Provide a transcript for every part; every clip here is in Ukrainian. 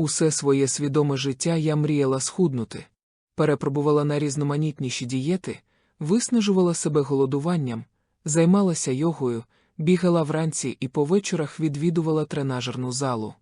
Усе своє свідоме життя я мріяла схуднути, перепробувала на різноманітніші дієти, виснажувала себе голодуванням, займалася йогою, бігала вранці і по вечорах відвідувала тренажерну залу.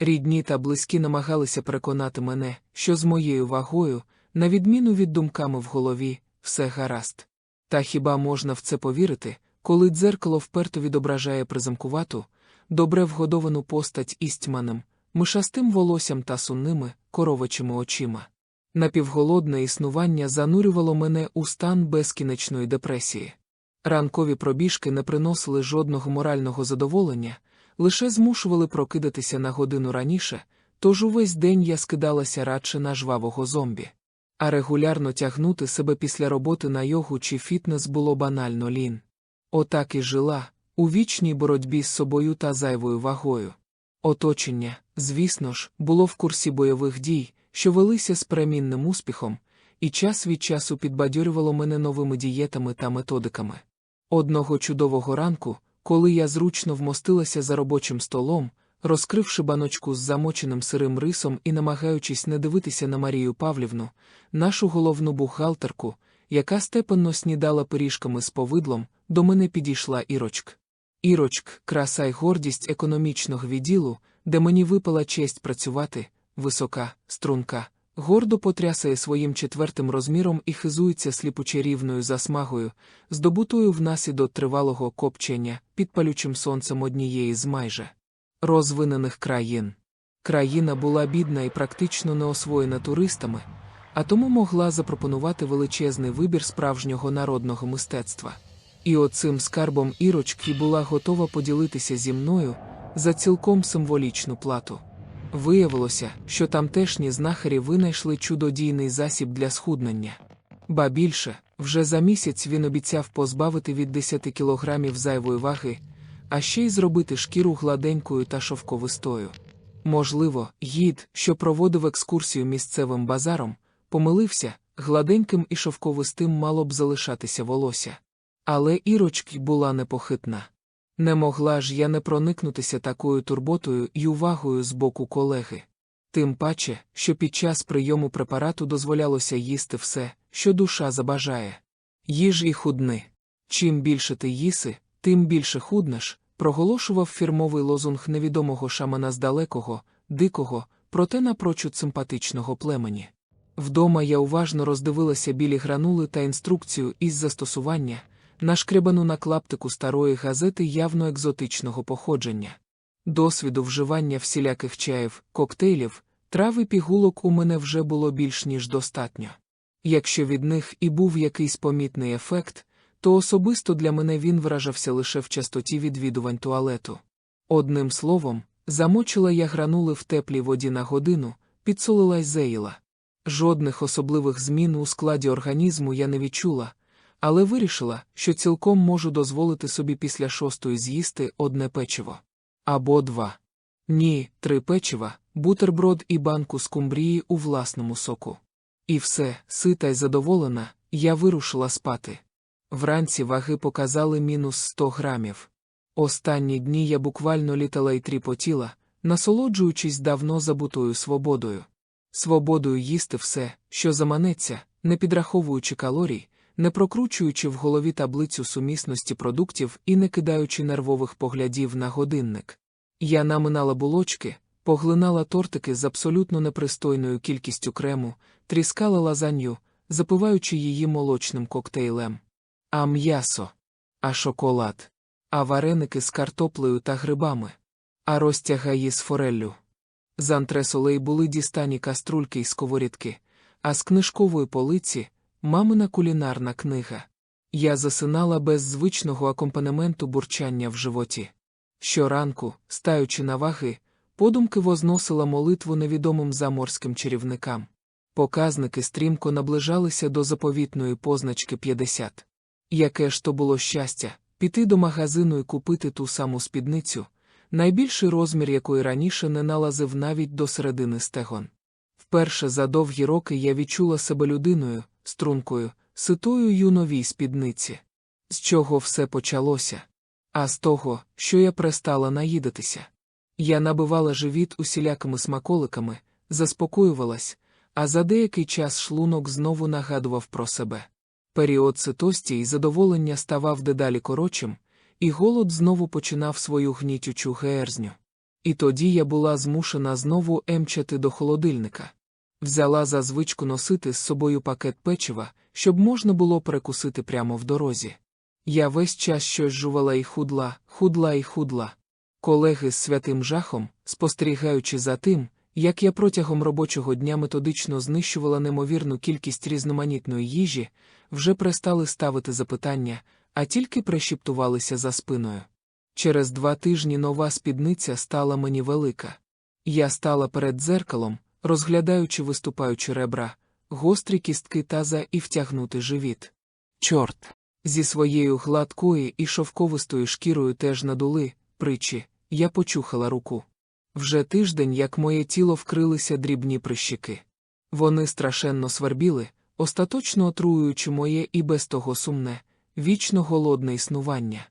Рідні та близькі намагалися переконати мене, що з моєю вагою, на відміну від думками в голові, все гаразд. Та хіба можна в це повірити, коли дзеркало вперто відображає призамкувату, добре вгодовану постать із тьманим, мишастим волоссям та сумними, коровачими очима? Напівголодне існування занурювало мене у стан безкінечної депресії. Ранкові пробіжки не приносили жодного морального задоволення, лише змушували прокидатися на годину раніше, тож увесь день я скидалася радше на жвавого зомбі. А регулярно тягнути себе після роботи на йогу чи фітнес було банально лін. Отак і жила, у вічній боротьбі з собою та зайвою вагою. Оточення, звісно ж, було в курсі бойових дій, що велися з перемінним успіхом, і час від часу підбадьорювало мене новими дієтами та методиками. Одного чудового ранку, коли я зручно вмостилася за робочим столом, розкривши баночку з замоченим сирим рисом і намагаючись не дивитися на Марію Павлівну, нашу головну бухгалтерку, яка степенно снідала пиріжками з повидлом, до мене підійшла Ірочк. Ірочк, краса й гордість економічного відділу, де мені випала честь працювати, висока, струнка, гордо потрясає своїм четвертим розміром і хизується сліпуче рівною засмагою, здобутою внаслідок тривалого копчення під палючим сонцем однієї з майже розвинених країн. Країна була бідна і практично не освоєна туристами, а тому могла запропонувати величезний вибір справжнього народного мистецтва. І оцим скарбом Ірочки була готова поділитися зі мною за цілком символічну плату. Виявилося, що тамтешні знахарі винайшли чудодійний засіб для схуднення. Ба більше, вже за місяць він обіцяв позбавити від 10 кілограмів зайвої ваги, а ще й зробити шкіру гладенькою та шовковистою. Можливо, гід, що проводив екскурсію місцевим базаром, помилився, гладеньким і шовковистим мало б залишатися волосся. Але Ірочки була непохитна. Не могла ж я не проникнутися такою турботою і увагою з боку колеги. Тим паче, що під час прийому препарату дозволялося їсти все, що душа забажає. Їж і худни. Чим більше ти їси, тим більше худнеш, проголошував фірмовий лозунг невідомого шамана з далекого, дикого, проте напрочуд симпатичного племені. Вдома я уважно роздивилася білі гранули та інструкцію із застосування нашкребану на клаптику старої газети явно екзотичного походження. Досвіду вживання всіляких чаїв, коктейлів, трав і пігулок у мене вже було більш ніж достатньо. Якщо від них і був якийсь помітний ефект, то особисто для мене він вражався лише в частоті відвідувань туалету. Одним словом, замочила я гранули в теплій воді на годину, підсолила й зеїла. Жодних особливих змін у складі організму я не відчула але вирішила, що цілком можу дозволити собі після шостої з'їсти одне печиво. Або два. Ні, три печива, бутерброд і банку скумбрії у власному соку. І все, сита й задоволена, я вирушила спати. Вранці ваги показали мінус 100 грамів. Останні дні я буквально літала і тріпотіла, насолоджуючись давно забутою свободою. Свободою їсти все, що заманеться, не підраховуючи калорій, не прокручуючи в голові таблицю сумісності продуктів і не кидаючи нервових поглядів на годинник. Я наминала булочки, поглинала тортики з абсолютно непристойною кількістю крему, тріскала лазанью, запиваючи її молочним коктейлем. А м'ясо, а шоколад, а вареники з картоплею та грибами, а розтягаї з фореллю. З антресолей були дістані каструльки й сковорідки, а з книжкової полиці Мамина кулінарна книга. Я засинала без звичного акомпанементу бурчання в животі. Щоранку, стаючи на ваги, подумки возносила молитву невідомим заморським чарівникам. Показники стрімко наближалися до заповітної позначки 50. Яке ж то було щастя, піти до магазину і купити ту саму спідницю, найбільший розмір якої раніше не налазив навіть до середини стегон. Вперше за довгі роки я відчула себе людиною стрункою, ситою у новій спідниці. З чого все почалося? А з того, що я перестала наїдатися. Я набивала живіт усілякими смаколиками, заспокоювалась, а за деякий час шлунок знову нагадував про себе. Період ситості і задоволення ставав дедалі коротшим, і голод знову починав свою гнітючу герзню. І тоді я була змушена знову емчати до холодильника. Взяла за звичку носити з собою пакет печива, щоб можна було перекусити прямо в дорозі. Я весь час щось жувала і худла, худла і худла. Колеги з святим жахом, спостерігаючи за тим, як я протягом робочого дня методично знищувала немовірну кількість різноманітної їжі, вже перестали ставити запитання, а тільки пришіптувалися за спиною. Через два тижні нова спідниця стала мені велика. Я стала перед дзеркалом, розглядаючи виступаючі ребра, гострі кістки таза і втягнути живіт. Чорт! Зі своєю гладкою і шовковистою шкірою теж надули, причі, я почухала руку. Вже тиждень, як моє тіло вкрилися дрібні прищики. Вони страшенно свербіли, остаточно отруюючи моє і без того сумне, вічно голодне існування.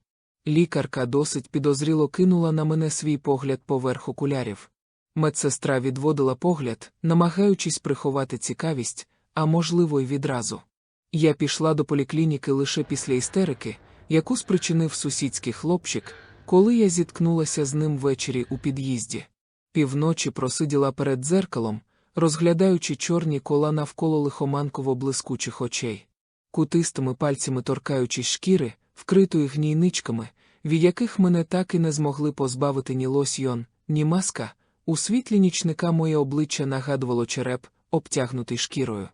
Лікарка досить підозріло кинула на мене свій погляд поверх окулярів. Медсестра відводила погляд, намагаючись приховати цікавість, а можливо, й відразу. Я пішла до поліклініки лише після істерики, яку спричинив сусідський хлопчик, коли я зіткнулася з ним ввечері у під'їзді. Півночі просиділа перед дзеркалом, розглядаючи чорні кола навколо лихоманково блискучих очей, кутистими пальцями торкаючись шкіри, вкритої гнійничками, від яких мене так і не змогли позбавити ні лосьйон, ні маска, у світлі нічника моє обличчя нагадувало череп, обтягнутий шкірою.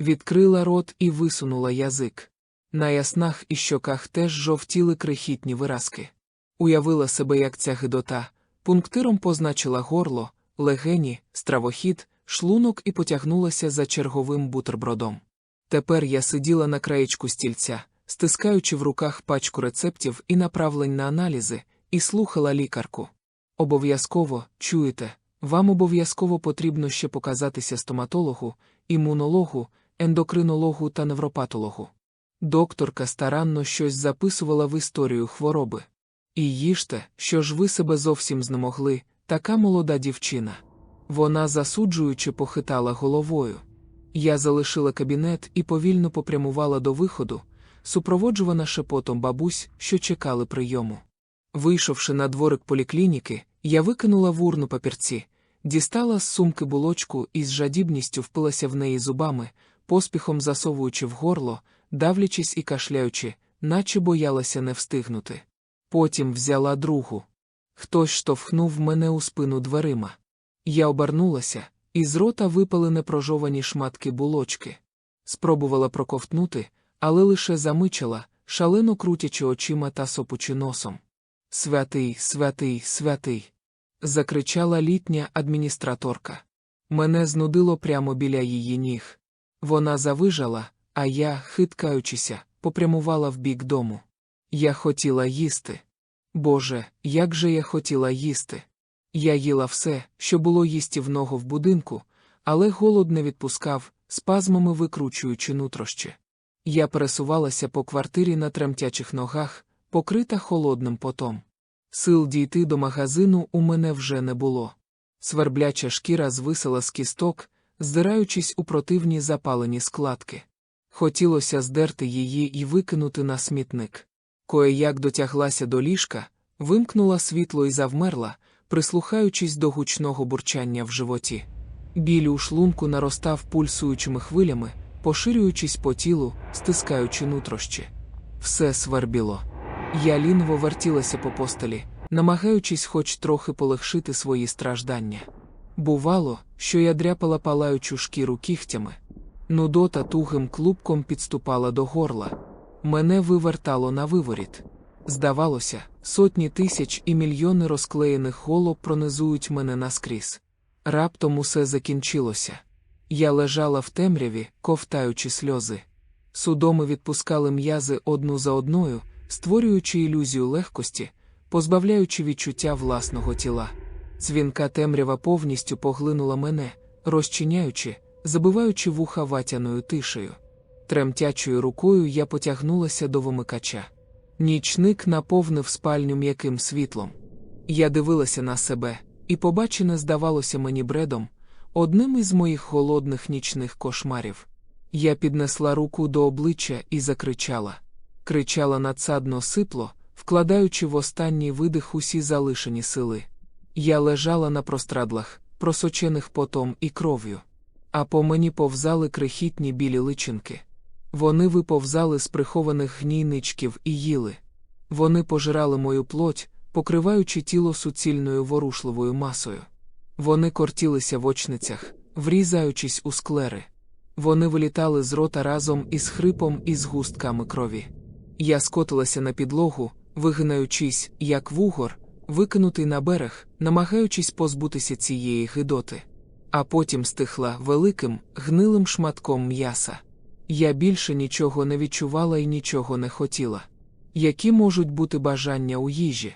Відкрила рот і висунула язик. На яснах і щоках теж жовтіли крихітні виразки. Уявила себе, як ця гидота, пунктиром позначила горло, легені, стравохід, шлунок і потягнулася за черговим бутербродом. Тепер я сиділа на краєчку стільця, стискаючи в руках пачку рецептів і направлень на аналізи, і слухала лікарку. Обов'язково, чуєте, вам обов'язково потрібно ще показатися стоматологу, імунологу, ендокринологу та невропатологу. Докторка старанно щось записувала в історію хвороби. І їжте, що ж ви себе зовсім знемогли, така молода дівчина. Вона засуджуючи похитала головою. Я залишила кабінет і повільно попрямувала до виходу, супроводжувана шепотом бабусь, що чекали прийому. Вийшовши на дворик поліклініки, я викинула в урну папірці, дістала з сумки булочку і з жадібністю впилася в неї зубами, поспіхом засовуючи в горло, давлячись і кашляючи, наче боялася не встигнути. Потім взяла другу. Хтось штовхнув мене у спину дверима. Я обернулася, і з рота випали непрожовані шматки булочки. Спробувала проковтнути, але лише замичала, шалено крутячи очима та сопучи носом. Святий, святий, святий. закричала літня адміністраторка. Мене знудило прямо біля її ніг. Вона завижала, а я, хиткаючися, попрямувала в бік дому. Я хотіла їсти. Боже, як же я хотіла їсти. Я їла все, що було їстівного в будинку, але голод не відпускав, спазмами викручуючи нутрощі. Я пересувалася по квартирі на тремтячих ногах, покрита холодним потом. Сил дійти до магазину у мене вже не було. Свербляча шкіра звисала з кісток, здираючись у противні запалені складки. Хотілося здерти її і викинути на смітник. Кое як дотяглася до ліжка, вимкнула світло і завмерла, прислухаючись до гучного бурчання в животі. Біль у шлунку наростав пульсуючими хвилями, поширюючись по тілу, стискаючи нутрощі. Все свербіло. Я лінво вертілася по постелі, намагаючись хоч трохи полегшити свої страждання. Бувало, що я дряпала палаючу шкіру кігтями. Нудота тугим клубком підступала до горла. Мене вивертало на виворіт. Здавалося, сотні тисяч і мільйони розклеєних голоб пронизують мене наскрізь. Раптом усе закінчилося. Я лежала в темряві, ковтаючи сльози. Судоми відпускали м'язи одну за одною, створюючи ілюзію легкості, позбавляючи відчуття власного тіла. Цвінка темрява повністю поглинула мене, розчиняючи, забиваючи вуха ватяною тишею. Тремтячою рукою я потягнулася до вимикача. Нічник наповнив спальню м'яким світлом. Я дивилася на себе, і побачене здавалося мені бредом, одним із моїх голодних нічних кошмарів. Я піднесла руку до обличчя і закричала. Кричала надсадно сипло, вкладаючи в останній видих усі залишені сили. Я лежала на прострадлах, просочених потом і кров'ю. А по мені повзали крихітні білі личинки. Вони виповзали з прихованих гнійничків і їли. Вони пожирали мою плоть, покриваючи тіло суцільною ворушливою масою. Вони кортілися в очницях, врізаючись у склери. Вони вилітали з рота разом із хрипом і з густками крові. Я скотилася на підлогу, вигинаючись, як вугор, викинутий на берег, намагаючись позбутися цієї гидоти. А потім стихла великим, гнилим шматком м'яса. Я більше нічого не відчувала і нічого не хотіла. Які можуть бути бажання у їжі?